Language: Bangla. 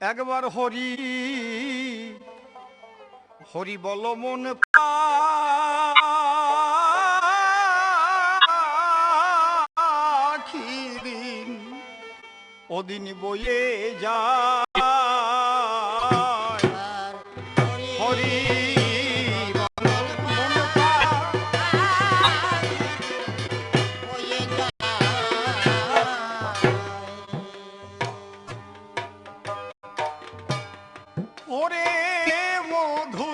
একবার হরি হরি বল মন পাখিদিন ওদিন বইয়ে যা হরি। ওরে মধু